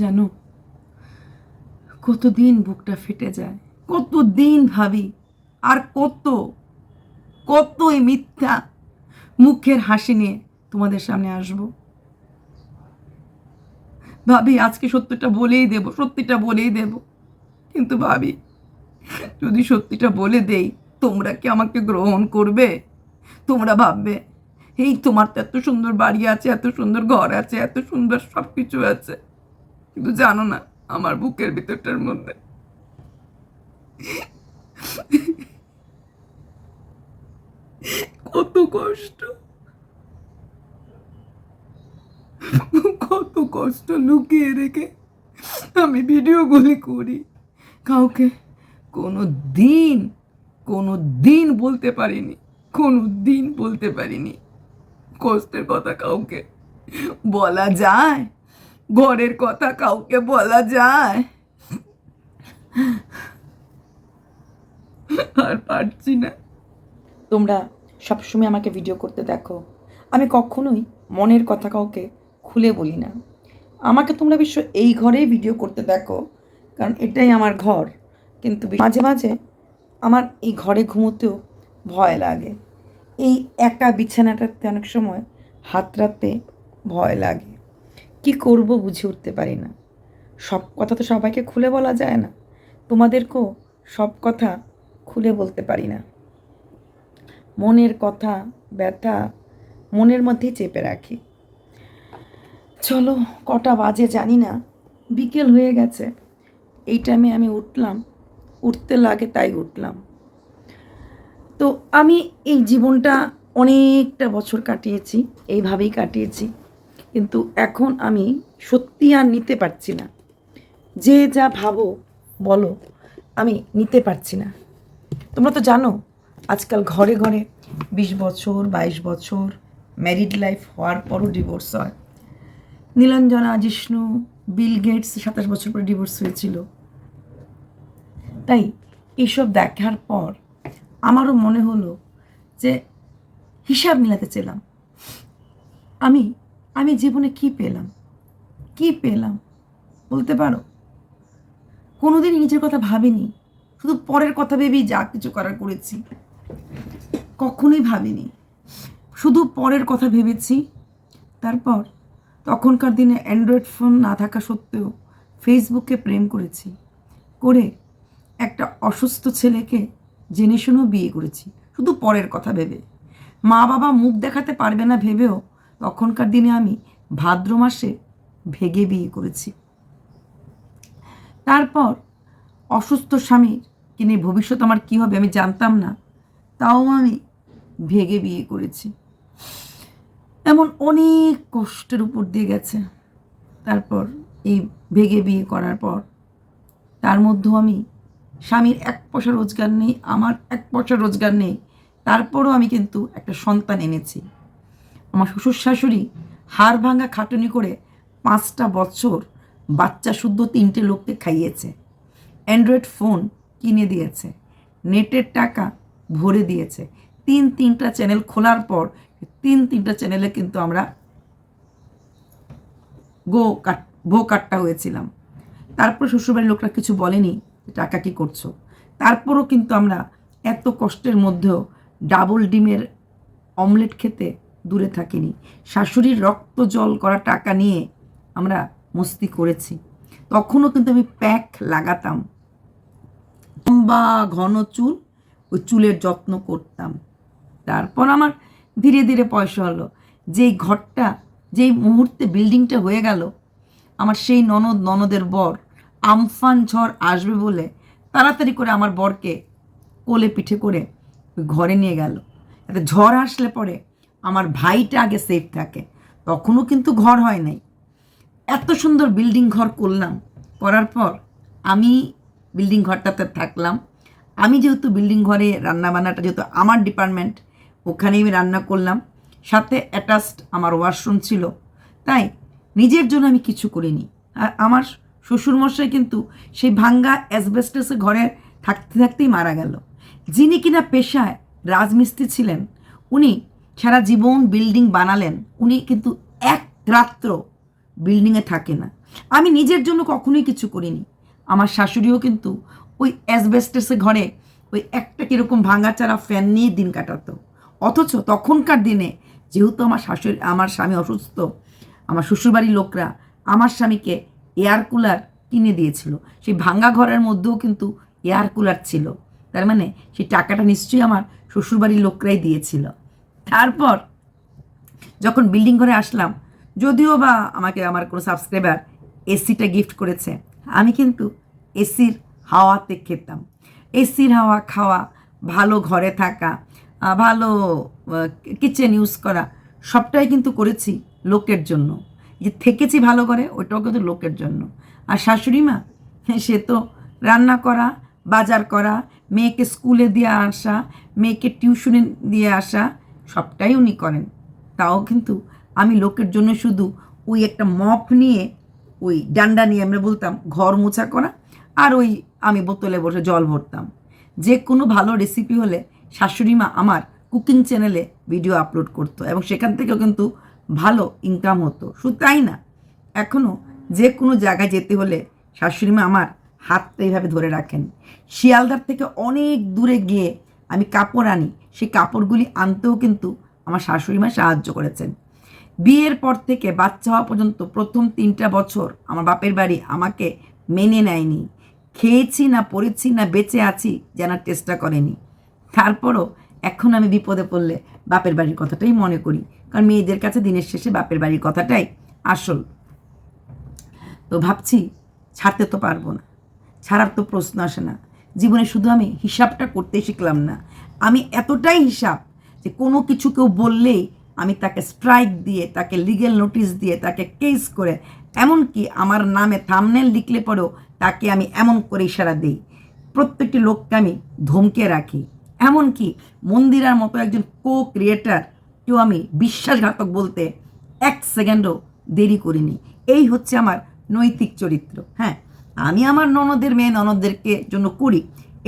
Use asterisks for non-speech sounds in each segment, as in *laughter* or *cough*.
জানো, কতদিন বুকটা ফেটে যায়, কতদিন ভাবি, আর কত কত এই মিথ্যা মুখের হাসি নিয়ে তোমাদের সামনে আসব। ভাবি, আজকে সত্যটা বলেই দেব, সত্যিটা বলেই দেব। কিন্তু ভাবি, যদি সত্যিটা বলে দেই, তোমরা কি আমাকে গ্রহণ করবে? তোমরা ভাববে, এই তোমার তো এত সুন্দর বাড়ি আছে, এত সুন্দর ঘর আছে, এত সুন্দর সব কিছু আছে। কিন্তু জানো না, আমার বুকের ভিতরটার মধ্যে। কত কষ্ট। কত কষ্ট লুকিয়ে রেখে আমি ভিডিওগুলি করি। কাউকে কোনো দিন কোনো দিন বলতে পারিনি, কোনো দিন বলতে পারিনি। কষ্টের কথা কাউকে বলা যায়। ঘরের কথা কাউকে বলা যায়। আর পারছি না। তোমরা সবসময় আমাকে ভিডিও করতে দেখো। আমি কখনোই মনের কথা কাউকে খুলে বলি না। আমাকে তোমরা বিশ্ব এই ঘরেই ভিডিও করতে দেখো, কারণ এটাই আমার ঘর। কিন্তু মাঝে মাঝে আমার এই ঘরে ঘুমোতেও ভয় লাগে। এই একা বিছানাটাতে অনেক সময় হাত রাখতে ভয় লাগে। কি করব বুঝে উঠতে পারি না। সব কথা তো সবাইকে খুলে বলা যায় না। তোমাদেরকেও সব কথা খুলে বলতে পারি না। মনের কথা, ব্যথা মনের মধ্যেই চেপে রাখি। চলো, কটা বাজে জানি না। বিকেল হয়ে গেছে। এই টাইমে আমি উঠলাম। উঠতে লাগে তাই উঠলাম। তো আমি এই জীবনটা অনেকটা বছর কাটিয়েছি। এইভাবেই কাটিয়েছি। কিন্তু এখন আমি সত্যি আর নিতে পারছি না। যে যা ভাবো, বলো, আমি নিতে পারছি না। তোমরা তো জানো, আজকাল ঘরে ঘরে বিশ বছর, বাইশ বছর ম্যারিড লাইফ হওয়ার পরও ডিভোর্স হয়। নীলাঞ্জনা, জিষ্ণু বিল গেটস সাতাশ বছর পরে ডিভোর্স হয়েছিল। তাই এইসব দেখার পর আমারও মনে হলো যে হিসাব মিলাতে চেলাম। আমি আমি জীবনে কি পেলাম? কি পেলাম? বলতে পারো? কোনোদিনই নিজের কথা ভাবিনি। শুধু পরের কথা ভেবেই যা কিছু করার করেছি। কখনোই ভাবিনি। শুধু পরের কথা ভেবেছি। তারপর তখনকার দিনে অ্যান্ড্রয়েড ফোন না থাকা সত্ত্বেও ফেসবুকে প্রেম করেছি। করে একটা অসুস্থ ছেলেকে জেনে শুনেও বিয়ে করেছি। শুধু পরের কথা ভেবে। মা বাবা মুখ দেখাতে পারবে না ভেবেও তখনকার দিনে আমি ভাদ্র মাসে ভেগে বিয়ে করেছি। তারপর অসুস্থ স্বামীর কিনে ভবিষ্যৎ আমার কী হবে আমি জানতাম না, তাও আমি ভেগে বিয়ে করেছি। এমন অনেক কষ্টের উপর দিয়ে গেছে। তারপর এই ভেগে বিয়ে করার পর তার মধ্যেও আমি স্বামীর এক পয়সা রোজগার নেই, আমার এক পয়সা রোজগার নেই, তারপরও আমি কিন্তু একটা সন্তান এনেছি। আমার শ্বশুর শাশুড়ি হাড় ভাঙা খাটুনি করে পাঁচটা বছর বাচ্চা শুদ্ধ তিনটে লোককে খাইয়েছে। অ্যান্ড্রয়েড ফোন কিনে দিয়েছে। নেটের টাকা ভরে দিয়েছে। তিন তিনটা চ্যানেল খোলার পর তিন তিনটা চ্যানেলে কিন্তু আমরা গো কাট, ভো কাট্টা হয়েছিলাম। তারপর শ্বশুরবাড়ির লোকরা কিছু বলেনি টাকা কি করছ। তারপরও কিন্তু আমরা এত কষ্টের মধ্যেও ডাবল ডিমের অমলেট খেতে দূরে থাকিনি। শাশুড়ির রক্ত জল করা টাকা নিয়ে আমরা মস্তি করেছি। তখনও কিন্তু আমি প্যাক লাগাতাম। লম্বা ঘন চুল, ওই চুলের যত্ন করতাম। তারপর আমার ধীরে ধীরে পয়সা হলো। যেই ঘরটা, যেই মুহূর্তে বিল্ডিংটা হয়ে গেল, আমার সেই ননদ ননদের বর আমফান ঝড় আসবে বলে তাড়াতাড়ি করে আমার বরকে কোলে পিঠে করে ঘরে নিয়ে গেল। এতে ঝড় আসলে পরে আমার ভাইটা আগে সেফ থাকে। তখনও কিন্তু ঘর হয় নাই। এত সুন্দর বিল্ডিং ঘর করলাম। করার পর আমি বিল্ডিং ঘরটাতে থাকলাম। আমি যেহেতু বিল্ডিং ঘরে রান্নাবান্নাটা যেহেতু আমার ডিপার্টমেন্ট ওখানেই আমি রান্না করলাম। সাথে অ্যাটাচড আমার ওয়াশরুম ছিল। তাই নিজের জন্য আমি কিছু করিনি। আর আমার শ্বশুরমশাই কিন্তু সেই ভাঙ্গা অ্যাসবেস্টাসে ঘরে থাকতে থাকতেই মারা গেল। যিনি কিনা পেশায় রাজমিস্ত্রি ছিলেন, উনি সারা জীবন বিল্ডিং বানালেন, উনি কিন্তু এক রাত্র বিল্ডিংয়ে থাকে না। আমি নিজের জন্য কখনোই কিছু করিনি। আমার শাশুড়িও কিন্তু ওই অ্যাসবেস্টাসে ঘরে ওই একটা কীরকম ভাঙাচারা ফ্যান নিয়ে দিন কাটাতো। অথচ তখনকার দিনে যেহেতু আমার শাশুড়ি, আমার স্বামী অসুস্থ, আমার শ্বশুরবাড়ির লোকরা আমার স্বামীকে এয়ার কুলার কিনে দিয়েছিল। সেই ভাঙা ঘরের মধ্যেও কিন্তু এয়ার কুলার ছিল। তার মানে সেই টাকাটা নিশ্চয়ই আমার শ্বশুরবাড়ির লোকরাই দিয়েছিল। তারপর যখন বিল্ডিং ঘরে আসলাম, যদিও বা আমাকে আমার কোনো সাবস্ক্রাইবার এসিটা গিফট করেছে, আমি কিন্তু এসির হাওয়াতে খেতাম। এসির হাওয়া খাওয়া, ভালো ঘরে থাকা ভালো কিচেন ইউজ করা, সবটাই কিন্তু করেছি লোকের জন্য। যে থেকেছি ভালো করে ওইটাও কিন্তু লোকের জন্য। আর শাশুড়ি মা, সে তো রান্না করা, বাজার করা, মেয়েকে স্কুলে দিয়ে আসা, মেয়েকে টিউশনে দিয়ে আসা সবটাই উনি করেন। তাও কিন্তু আমি লোকের জন্য শুধু ওই একটা মপ নিয়ে, ওই ডান্ডা নিয়ে আমরা বলতাম ঘর মোছা করা আর ওই আমি বোতলে বসে জল ভরতাম। যে কোনো ভালো রেসিপি হলে শাশুড়ি মা আমার কুকিং চ্যানেলে ভিডিও আপলোড করতো এবং সেখান থেকেও কিন্তু ভালো ইনকাম হতো। শুধু তাই না এখনও যে কোনো জায়গায় যেতে হলে শাশুড়ি মা আমার হাতটা এইভাবে ধরে রাখেন। শিয়ালদার থেকে অনেক দূরে গিয়ে আমি কাপড় আনি সেই কাপড়গুলি আনতেও কিন্তু আমার শাশুড়ি মা সাহায্য করেছেন। বিয়ের পর থেকে বাচ্চা হওয়া পর্যন্ত প্রথম তিনটা বছর আমার বাপের বাড়ি আমাকে মেনে নেয়নি। খেয়েছি না, পড়েছি না, বেঁচে আছি জানার চেষ্টা করেনি। তারপরও এখন আমি বিপদে পড়লে বাপের বাড়ির কথাটাই মনে করি। কারণ মেয়েদের কাছে দিনের শেষে বাপের বাড়ির কথাটাই আসল। তো ভাবছি ছাড়তে তো পারব না। ছাড়ার তো প্রশ্ন আসে না। জীবনে শুধু আমি হিসাবটা করতে শিখলাম না। আমি এতটাই হিসাব যে কোনো কিছু কেউ বললেই আমি তাকে স্ট্রাইক দিয়ে, তাকে লিগেল নোটিশ দিয়ে, তাকে কেস করে, এমনকি আমার নামে থামনেল লিখলে পরেও তাকে আমি এমন করে ইশারা দিই। প্রত্যেকটি লোককে আমি ধমকে রাখি। এমনকি মন্দিরার মতো একজন কো ক্রিয়েটার কেউ আমি বিশ্বাসঘাতক বলতে এক সেকেন্ডও দেরি করিনি। এই হচ্ছে আমার নৈতিক চরিত্র হ্যাঁ। আমি আমার ননদের মেয়ে ননদদেরকে জন্য করি,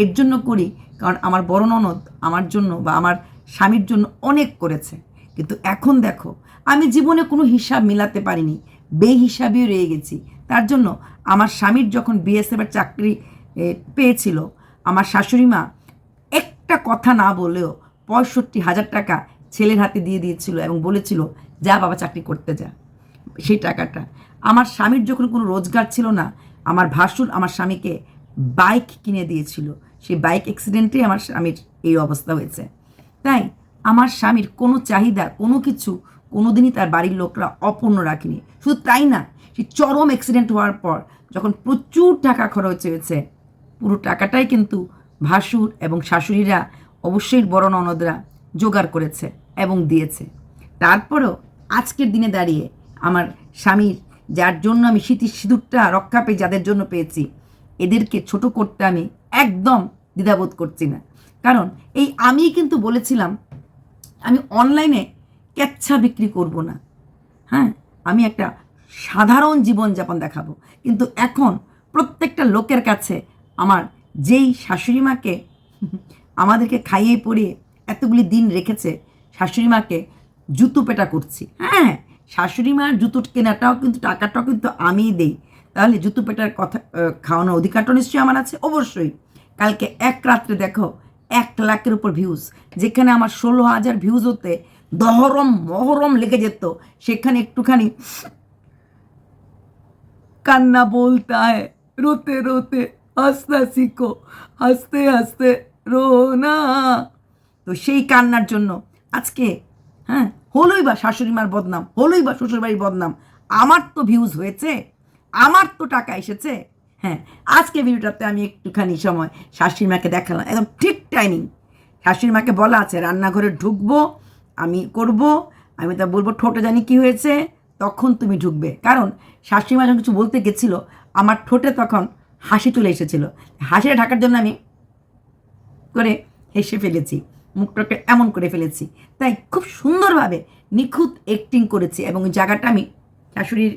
এর জন্য করি কারণ আমার বড় ননদ আমার জন্য বা আমার স্বামীর জন্য অনেক করেছে। কিন্তু এখন দেখো, আমি জীবনে কোনো হিসাব মিলাতে পারিনি, বেহিসাবিও রয়ে গেছি। তার জন্য আমার স্বামীর যখন বিএসএফের চাকরি পেয়েছিল, আমার শাশুড়ি মা একটা কথা না বলেও পঁয়ষট্টি হাজার টাকা ছেলের হাতে দিয়ে দিয়েছিল এবং বলেছিল, যা বাবা চাকরি করতে যা। সেই টাকাটা। আমার স্বামীর যখন কোনো রোজগার ছিল না, আমার ভাসুর, আমার স্বামীকে বাইক কিনে দিয়েছিল। সেই বাইক অ্যাক্সিডেন্টে আমার স্বামীর এই অবস্থা হয়েছে। তাই আমার স্বামীর কোনো চাহিদা, কোনো কিছু কোনোদিনই তার বাড়ির লোকরা অপূর্ণ রাখেনি। শুধু তাই না, সেই চরম অ্যাক্সিডেন্ট হওয়ার পর যখন প্রচুর টাকা খরচ হয়েছে, পুরো টাকাটাই কিন্তু ভাসুর এবং শাশুড়িরা অবশ্যই বড় ননদরা জোগাড় করেছে এবং দিয়েছে। তারপরেও আজকের দিনে দাঁড়িয়ে আমার স্বামীর, যার জন্য আমি শীতির সিঁদুরটা রক্ষা পেয়ে, যাদের জন্য পেয়েছি এদেরকে ছোট করতে আমি একদম দ্বিধাবোধ করছি না। কারণ এই আমি কিন্তু বলেছিলাম, আমি অনলাইনে কেচ্ছা বিক্রি করব না। হ্যাঁ আমি একটা সাধারণ জীবনযাপন দেখাবো। কিন্তু এখন প্রত্যেকটা লোকের কাছে আমার যেই শাশুড়ি মাকে আমাদেরকে খাইয়ে পরিয়ে এতগুলি দিন রেখেছে, শাশুড়ি মাকে জুতো পেটা করছি। হ্যাঁ শাশুড়ি মার জুতো কেনাটাও কিন্তু, টাকাটাও কিন্তু আমিই দেই। তাহলে জুতো পেটার কথা খাওয়ানোর অধিকারটা নিশ্চয়ই আমার আছে? অবশ্যই। কালকে এক রাত্রে দেখো, এক লাখের উপর ভিউজ যেখানে আমার ষোলো হাজার ভিউজ হতে দহরম মহরম লেগে যেত, সেখানে একটুখানি কান্না বলতা রোতে রোতে হাসতা শিখো, হাসতে হাসতে রো না তো সেই কান্নার জন্য আজকে হ্যাঁ হলোই বা শাশুড়ি মার বদনাম, হলোই বা শ্বশুরবাড়ির বদনাম, আমার তো ভিউজ হয়েছে। আমার তো টাকা এসেছে। হ্যাঁ আজকে ভিডিওটাতে আমি একটুখানি সময় শাশুড়ি মাকে দেখালাম। একদম ঠিক টাইমিং শাশুড়ি মাকে বলা আছে, রান্নাঘরে ঢুকবো, আমি করব, আমি তা বলব, ঠোঁটে জানি কি হয়েছে, তখন তুমি ঢুকবে। কারণ শাশুড়ি মা যখন কিছু বলতে গেছিল, আমার ঠোঁটে তখন হাসি চলে এসেছিল। হাসিটা ঢাকার জন্য আমি করে হেসে ফেলেছি। মুখটাকে এমন করে ফেলেছি। তাই খুব সুন্দরভাবে নিখুঁত অ্যাক্টিং করেছি এবং জায়গাটা আমি শাশুড়ির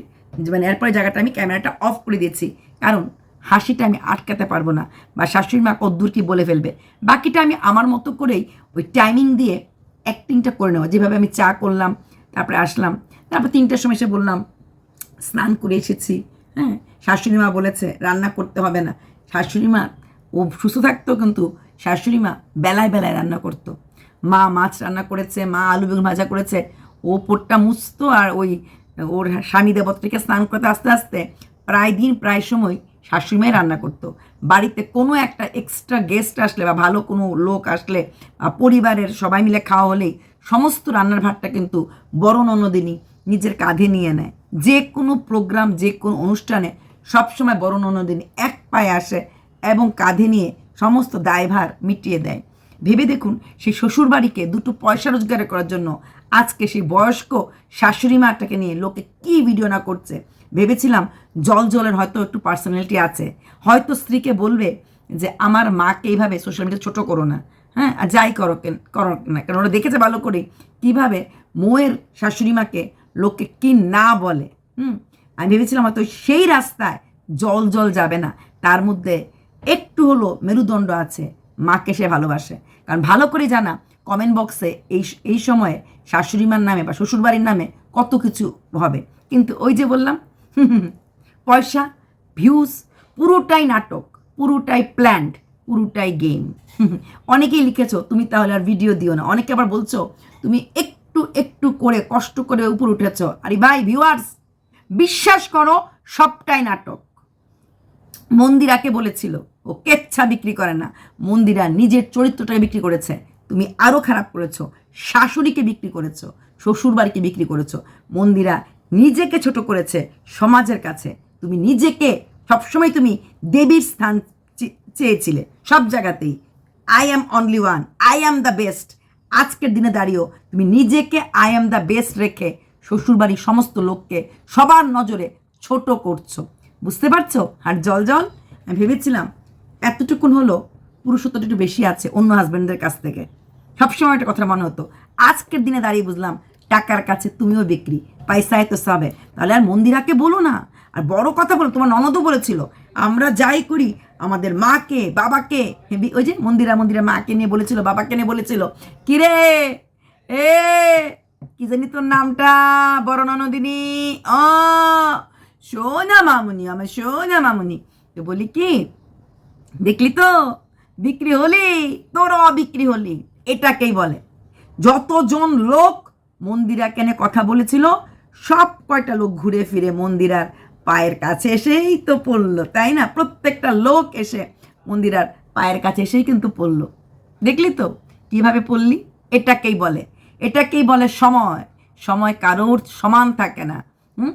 মানে এরপরে জায়গাটা আমি ক্যামেরাটা অফ করে দিয়েছি। কারণ হাসিটা আমি আটকাতে পারব না বা শাশুড়ি মা কদ্দূর কি বলে ফেলবে? বাকিটা আমি আমার মতো করেই ওই টাইমিং দিয়ে অ্যাক্টিংটা করে নেওয়া যেভাবে আমি চা করলাম, তারপরে আসলাম, তারপর তিনটার সময় এসে বললাম, স্নান করে এসেছি। হ্যাঁ শাশুড়ি মা বলেছে, রান্না করতে হবে না। শাশুড়ি মা ও সুস্থ থাকতো কিন্তু শাশুড়ি মা বেলায় বেলায় রান্না করতো। মা মাছ রান্না করেছে, মা আলু বেগুন ভাজা করেছে। ও পোটটা মুছতো আর ওই ওর স্বামী দেবত্রীকে স্নান করতে আস্তে আস্তে প্রায় দিন, প্রায় সময় শাশুড়ি মাই রান্না করতো। বাড়িতে কোনো একটা এক্সট্রা গেস্ট আসলে বা ভালো কোনো লোক আসলে পরিবারের সবাই মিলে খাওয়া হলেই সমস্ত রান্নার ভাতটা কিন্তু বড় ননদিনী নিজের কাঁধে নিয়ে নেয়। যে কোনো প্রোগ্রাম যে কোনো অনুষ্ঠানে সবসময় বড় ননদিনী এক পায়ে আসে এবং কাঁধে নিয়ে সমস্ত দায়ভার মিটিয়ে দেয়। ভেবে দেখুন সেই শ্বশুরবাড়িকে দুটো পয়সা রোজগার করার জন্য আজকে সেই বয়স্ক শাশুড়ি মাটাকে নিয়ে লোকে কী ভিডিও না করছে? ভেবেছিলাম জল জলের হয়তো একটু পার্সোনালিটি আছে। হয়তো স্ত্রীকে বলবে যে, আমার মাকে এইভাবে সোশ্যাল মিডিয়া ছোটো করো না। হ্যাঁ আর যাই করো কেন করো না কেন, ওরা দেখেছে ভালো করে কীভাবে মোয়ের শাশুড়ি মাকে লোককে কি না বলে? হুম, আমি ভেবেছিলাম হয়তো সেই রাস্তায় জল জল যাবে না। তার মধ্যে একটু হলো মেরুদণ্ড আছে, মাকে সে ভালোবাসে। কারণ ভালো করে জানা কমেন্ট বক্সে এই এই সময়ে শাশুড়িমার নামে বা শ্বশুরবাড়ির নামে কত কিছু হবে। কিন্তু ওই যে বললাম, *laughs* পয়সা ভিউজ পুরোটাই নাটক, পুরোটাই প্ল্যান্ড পুরোটাই গেম *laughs* অনেকেই লিখেছো, তুমি তাহলে আর ভিডিও দিও না। অনেকে আবার বলছো, তুমি একটু একটু করে, কষ্ট করে উপর উঠেছ। আরে ভাই ভিউয়ার্স বিশ্বাস করো, সবটাই নাটক। মন্দিরাকে বলেছিল, ও কেচ্ছা বিক্রি করে না। মন্দিরা নিজের চরিত্রটাকে বিক্রি করেছে। তুমি আরও খারাপ করেছ। শাশুড়িকে বিক্রি করেছ, শ্বশুরবাড়িকে বিক্রি করেছ। মন্দিরা নিজেকে ছোট করেছে সমাজের কাছে। তুমি নিজেকে সবসময় তুমি দেবীর স্থান চেয়েছিলে সব জায়গাতেই। I am only one I am the best আজকের দিনে দাঁড়িয়েও তুমি নিজেকে আই অ্যাম দ্য বেস্ট রেখে শ্বশুরবাড়ির সমস্ত লোককে সবার নজরে ছোট করছ। বুঝতে পারছ? আর জল জল, আমি ভেবেছিলাম এতটুকুন হলো পুরুষত্বটা একটু বেশি আছে অন্য হাজব্যান্ডদের কাছ থেকে। সবসময় একটা কথা মনে হতো, আজকের দিনে দাঁড়িয়ে বুঝলাম টাকার কাছে তুমিও বিক্রি, পয়সায় তো সবে। তাহলে আর মন্দিরাকে বলো না। আর বড় কথা বলো, তোমার ননদও বলেছিল, আমরা যাই করি আমাদের মাকে, বাবাকে। ওই যে মন্দিরা মন্দিরা মাকে নিয়ে বলেছিল, বাবাকে নিয়ে বলেছিল কিরে এ, কি জানি তোর নামটা, বড় ননদিনী? অ, সোনা মামুনি, আমার সোনা মামুনি। তো বলি, কি? দেখলি তো? বিক্রি হলি, তোরও বিক্রি হলি, এটাকেই বলে। যতজন লোক মন্দিরা কেনে কথা বলেছিল, সব কয়টা লোক ঘুরে ফিরে মন্দিরার পায়ের কাছে এসেই তো পড়ল, তাই না? প্রত্যেকটা লোক এসে মন্দিরার পায়ের কাছে এসেই কিন্তু পড়ল। দেখলি তো, কীভাবে পড়লি? এটাকেই বলে। এটাকেই বলে সময়। সময় কারোর সমান থাকে না, হুম?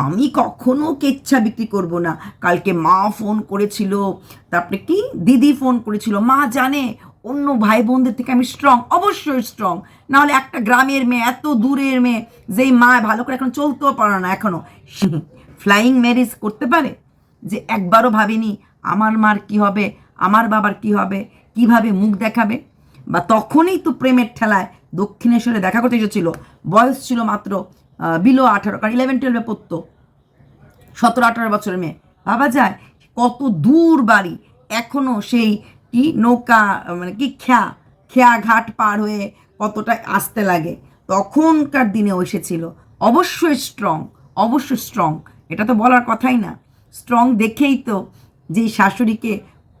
আমি কখনো কেচ্ছা বিক্রি করব না। কালকে মা ফোন করেছিল, তারপরে কি? দিদি ফোন করেছিল, মা জানে অন্য ভাই বোনদের থেকে আমি স্ট্রং অবশ্যই স্ট্রং নাহলে একটা গ্রামের মেয়ে, এত দূরের মেয়ে, যেই মা ভালো করে এখন চলতেও পারে না এখনও ফ্লাইং ম্যারেজ করতে পারে? যে একবারও ভাবিনি, আমার মার কি হবে, আমার বাবার কি হবে, কীভাবে মুখ দেখাবে? বা তখনই তো প্রেমের ঠেলায় দক্ষিণেশ্বরে দেখা করতে এসেছিল। বয়স ছিল মাত্র বিলো আঠারো, কারণ ইলেভেন টুয়েলভে পড়তো। সতেরো, আঠারো বছরের মেয়ে। ভাবা যায়, কত দূর বাড়ি এখনও সেই কি নৌকা মানে কি খেয়া খেয়া ঘাট পার হয়ে কতটা আসতে লাগে। তখনকার দিনেও এসেছিল। অবশ্যই স্ট্রং অবশ্যই স্ট্রং এটা তো বলার কথাই না। স্ট্রং দেখেই তো যেই শাশুড়িকে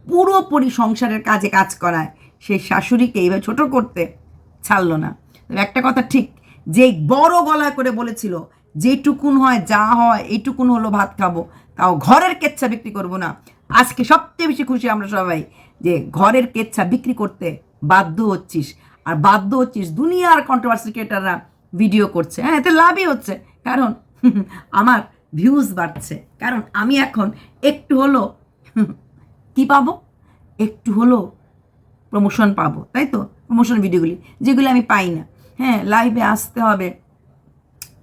পুরোপুরি সংসারের কাজে কাজ করায়, সেই শাশুড়িকে এইভাবে ছোট করতে ছাড়লো না। একটা কথা ঠিক যে বড় গলায় করে বলেছিল, যেটুকুন হয় যা হয় এইটুকুন হলো ভাত খাব, তাও ঘরের কেচ্ছা বিক্রি করব না। আজকে সবচেয়ে বেশি খুশি আমরা সবাই যে ঘরের কেচ্ছা বিক্রি করতে বাধ্য হচ্ছিস। আর বাধ্য হচ্ছিস দুনিয়ার কন্ট্রোভার্সি ক্রিয়েটাররা ভিডিও করছে। হ্যাঁ এতে লাভই হচ্ছে। কারণ *laughs* আমার ভিউজ বাড়ছে। কারণ আমি এখন একটু হলো *laughs* কি পাবো? একটু হলো প্রমোশন পাবো। তাই তো? প্রমোশন ভিডিওগুলি যেগুলি আমি পাই না। হ্যাঁ লাইভে আসতে হবে।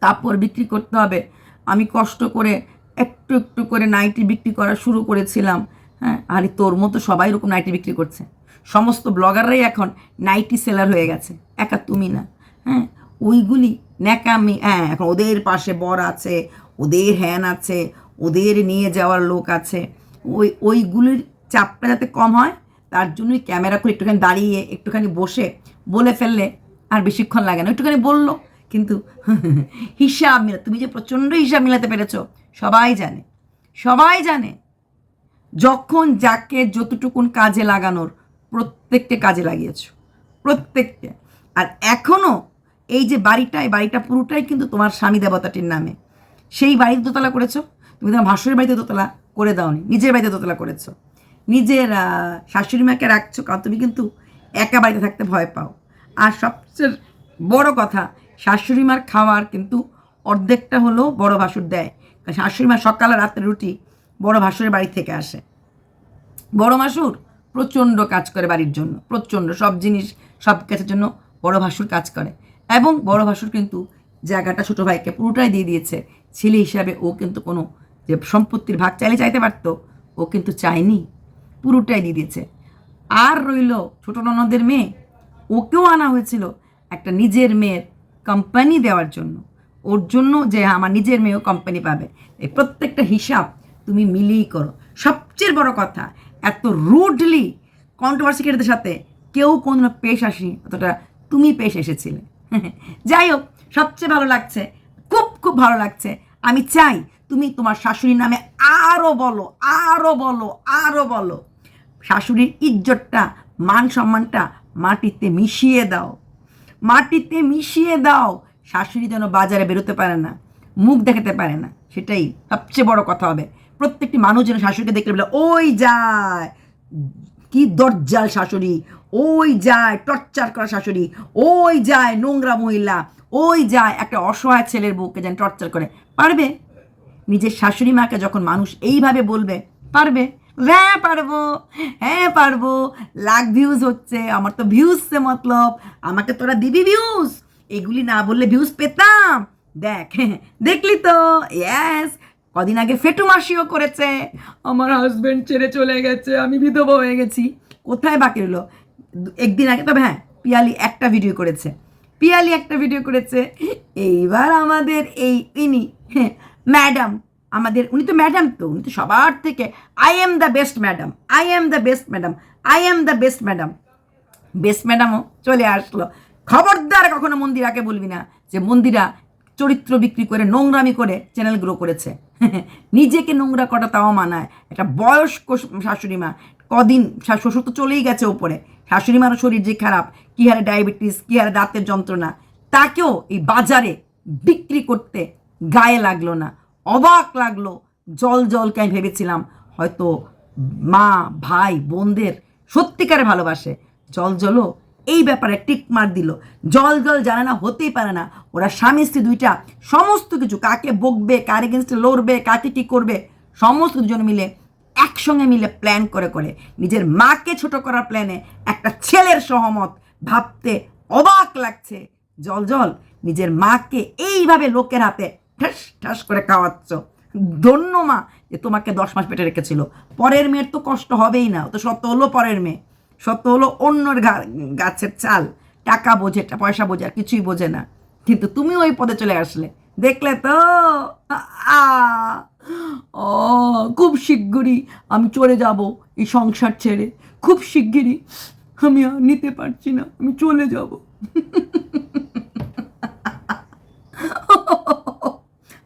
কাপড় বিক্রি করতে হবে। আমি কষ্ট করে একটু একটু করে নাইটি বিক্রি করা শুরু করেছিলাম। হ্যাঁ আর তোর মতো সবাই এরকম নাইটি বিক্রি করছে। সমস্ত ব্লগাররাই এখন নাইটি সেলার হয়ে গেছে। একা তুমি না। হ্যাঁ ওইগুলি ন্যাকামি হ্যাঁ এখন ওদের পাশে বর আছে, ওদের হ্যান আছে, ওদের নিয়ে যাওয়ার লোক আছে। ওই, ওইগুলির চাপটা যাতে কম হয়, তার জন্যই ক্যামেরা করে একটুখানি দাঁড়িয়ে, একটুখানি বসে, বলে ফেললে আর বেশিক্ষণ লাগে না। একটুখানি বলল, কিন্তু হিসাব মিলা, তুমি যে প্রচণ্ড হিসাব মিলাতে পেরেছ, সবাই জানে সবাই জানে, যখন যাকে যতটুকুন কাজে লাগানোর প্রত্যেককে কাজে লাগিয়েছ, প্রত্যেককে। আর এখনও এই যে বাড়িটা, এই বাড়িটা পুরোটাই কিন্তু তোমার স্বামী দেবতাটির নামে। সেই বাড়িতে দোতলা করেছ, তুমি তোমার ভাসুরের বাড়িতে দোতলা করে দাওনি, নিজের বাড়িতে দোতলা করেছ। নিজের শাশুড়ি মাকে রাখছো, কারণ তুমি কিন্তু একা বাড়িতে থাকতে ভয় পাও। আর সবচেয়ে বড় কথা, শাশুড়ি মার খাওয়ার কিন্তু অর্ধেকটা হলো বড় ভাসুর দেয়। কারণ শাশুড়ি মা সকাল রাতের রুটি বড় ভাসুরের বাড়ি থেকে আসে। বড় মাসুর প্রচণ্ড কাজ করে বাড়ির জন্য, প্রচণ্ড সব জিনিস, সব কাজের জন্য বড় ভাসুর কাজ করে। এবং বড় ভাসুর কিন্তু জায়গাটা ছোটো ভাইকে পুরোটাই দিয়ে দিয়েছে। ছেলে হিসাবে ও কিন্তু কোনো যে সম্পত্তির ভাগ চাইলে চাইতে পারতো, ও কিন্তু চায়নি, পুরোটাই দিয়ে দিয়েছে। আর রইল ছোটো ননদের মেয়ে ওকেও আনা হয়েছিল একটা নিজের মেয়ের কোম্পানি দেওয়ার জন্য। ওর জন্য যে আমার নিজের মেয়েও কোম্পানি পাবে। এই প্রত্যেকটা হিসাব তুমি মিলিয়েই করো। সবচেয়ে বড় কথা, এত রুডলি কন্ট্রোভার্সি ক্রিয়েটারদের সাথে কেউ কোনো পেশ আসেনি, অতটা তুমি পেশ এসেছিলে। *laughs* যাই হোক, সবচেয়ে ভালো লাগছে, খুব খুব ভালো লাগছে। আমি চাই তুমি তোমার শাশুড়ির নামে আরও বলো আরও বলো আরও বলো। শাশুড়ির ইজ্জতটা, মান সম্মানটা মাটিতে মিশিয়ে দাও। মাটিতে মিশিয়ে দাও। শাশুড়ি যেন বাজারে বেরোতে পারে না, মুখ দেখাতে পারে না, সেটাই সবচেয়ে বড় কথা হবে। প্রত্যেকটি মানুষ যেন শাশুড়িকে দেখলে বলে, ওই যায়, কি দরজাল শাশুড়ি, ওই যায়, টর্চার করা শাশুড়ি, ওই যায় নোংরা মহিলা, ওই যায়। একটা অসহায় ছেলের বউকে যেন টর্চার করে। পারবে? নিজের শাশুড়ি মাকে যখন মানুষ এইভাবে বলবে, পারবে? হ্যাঁ পারব। হ্যাঁ পারব। লাখ ভিউজ হচ্ছে। আমার তো ভিউজ সে মতলব। আমাকে তোরা দিবি ভিউজ এগুলি না বললে ভিউজ পেতাম। দেখ, দেখলি তো? ইয়াস কদিন আগে ফেটু মাসিও করেছে। আমার হাজবেন্ড ছেড়ে চলে গেছে। আমি বিধবা হয়ে গেছি। কোথায় বাকি রইল? একদিন আগে, তবে হ্যাঁ পিয়ালি একটা ভিডিও করেছে। পিয়ালি একটা ভিডিও করেছে। এইবার আমাদের এই ইনি ম্যাডাম আমাদের, উনি তো ম্যাডাম তো, উনি তো সবার থেকে I am the best madam I am the best madam I am the best madam best ম্যাডামও চলে আসলো। খবরদার কখনো মন্দিরাকে বলবি না যে মন্দিরা চরিত্র বিক্রি করে, নোংরামি করে চ্যানেল গ্রো করেছে। *laughs* নিজেকে নোংরা করা তাও মানায়। একটা বয়স্ক শাশুড়ি মা, কদিন শ্বশুর তো চলেই গেছে ওপরে। শাশুড়ি মারও শরীর যে খারাপ, কী হারে ডায়াবেটিস কী হারে দাঁতের যন্ত্রণা, তাকেও এই বাজারে বিক্রি করতে গায়ে লাগল না। অবাক লাগল। জল জলকে আমি ভেবেছিলাম? হয়তো মা, ভাই, বোনদের সত্যিকারে ভালোবাসে। জল, জলও এই ব্যাপারে টিক মার দিল। জল জল জানে না, হতেই পারে না। ওরা স্বামী, স্ত্রী দুইটা সমস্ত কিছু, কাকে বকবে, কার এগেনস্টে লড়বে, কাকে কী করবে, সমস্ত দুজন মিলে একসঙ্গে মিলে প্ল্যান করে করে। নিজের মাকে ছোট করার প্ল্যানে একটা ছেলের সহমত ভাবতে অবাক লাগছে। জল জল, নিজের মাকে এইভাবে লোকের হাতে ঠাস ঠাস করে খাওয়াচ্ছ ধন্য মা যে তোমাকে দশ মাস পেটে রেখেছিল। পরের মেয়ের তো কষ্ট হবেই না তো সত্য হলো পরের মেয়ে। সত্য হলো অন্যর গাছের চাল। টাকা বোঝে পয়সা বোঝে, আর কিছুই বোঝে না। কিন্তু তুমি ওই পদে চলে আসলে। দেখলে তো, আ ও, খুব শিগগিরই আমি চলে যাব এই সংসার ছেড়ে। খুব শিগগিরই আমি নিতে পারছি না, আমি চলে যাব।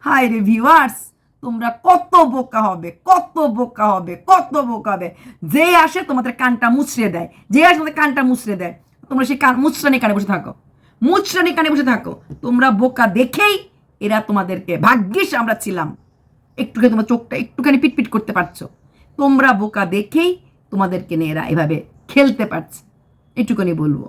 হাই রে ভিউয়ার্স তোমরা কত বোকা হবে, কত বোকা হবে, কত বোকা হবে। যে আসে তোমাদের কানটা মুচড়ে দেয়, যে আসে তোমাদের কানটা মুচড়ে দেয়, তোমরা সেই কান মুচড়ানি কানে বসে থাকো। মুচড়ানি কানে বসে থাকো। তোমরা বোকা দেখেই এরা তোমাদেরকে ভাগ্যিস আমরা ছিলাম। একটুখানি তোমার চোখটা একটুখানি পিটপিট করতে পারছ। তোমরা বোকা দেখেই তোমাদেরকে নিয়ে এরা এভাবে খেলতে পারছে। এটুকুনি বলব।